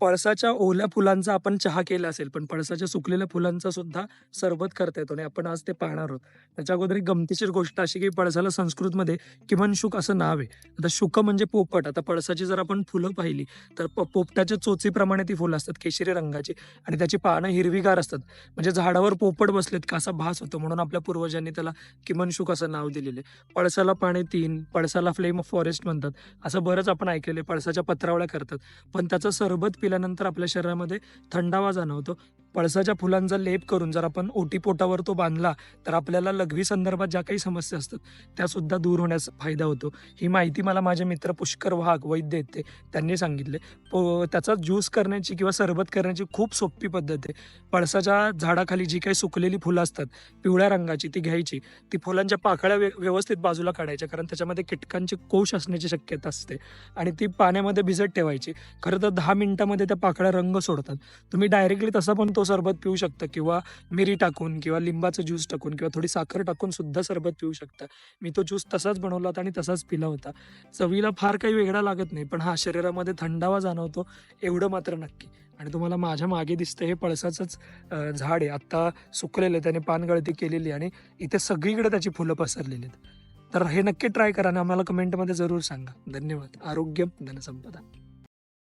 पळसाच्या ओल्या फुलांचा आपण चहा केला असेल पण पळसाच्या सुकलेल्या फुलांचा सुद्धा सरबत करता येतो आणि आपण आज ते पाहणार आहोत. त्याच्या अगोदर एक गमतीशीर गोष्ट अशी की पळसाला संस्कृतमध्ये किमान शुक असं नाव आहे. आता शुक म्हणजे पोपट. आता पळसाची जर आपण फुलं पाहिली तर प- पोपटाच्या चोचीप्रमाणे ती फुलं असतात केशरी रंगाची. आणि त्याची पानं हिरवीगार असतात. म्हणजे झाडावर पोपट बसलेत का असा भास होतो म्हणून आपल्या पूर्वजांनी त्याला किमान शुक असं नाव दिलेले पळसाला पाने तीन पळसाला फ्लेम ऑफ फॉरेस्ट म्हणतात. असं बरंच आपण ऐकलेलं आहे. पळसाच्या पत्रावळ्या करतात. पण त्याचं सरबत पिल्यानंतर आपल्या शरीरामध्ये थंडावा जाणवतो. पळसाच्या फुलांचा लेप करून जर आपण ओटीपोटावर तो बांधला तर आपल्याला लघवी संदर्भात ज्या काही समस्या असतात त्या सुद्धा दूर होण्यास फायदा होतो. ही माहिती मला माझे मित्र पुष्कर वाघ वैद्य आहेत ते त्यांनी सांगितले. प- त्याचा ज्यूस करण्याची किंवा सरबत करण्याची खूप सोपी पद्धत आहे. पळसाच्या झाडाखाली जी काही सुकलेली फुलं असतात पिवळ्या रंगाची ती घ्यायची. ती फुलांच्या पाकळ्या वे व्यवस्थित बाजूला काढायच्या कारण त्याच्यामध्ये कीटकांचे कोश असण्याची शक्यता असते. आणि ती पाण्यामध्ये भिजत ठेवायची. खरं तर दहा मिनिटामध्ये त्या पाकळ्या रंग सोडतात. तुम्ही डायरेक्टली तसा पण तो सरबत पिऊ शकता किंवा मिरी टाकून किंवा लिंबाचं ज्यूस टाकून किंवा थोडी साखर टाकून सुद्धा सरबत पिऊ शकता. मी तो ज्यूस तसाच बनवला होता आणि तसाच पिला होता. चवीला फार काही वेगळा लागत नाही पण हा शरीरामध्ये थंडावा जाणवतो एवढं मात्र नक्की. आणि तुम्हाला माझ्या मागे दिसतं हे पळसाचंच झाड आहे. आत्ता सुकलेलं आहे त्याने पानगळती केलेली आहे आणि इथे सगळीकडे त्याची फुलं पसरलेली आहेत. तर हे नक्की ट्राय करा आणि आम्हाला कमेंटमध्ये जरूर सांगा. धन्यवाद. आरोग्य धनसंपदा.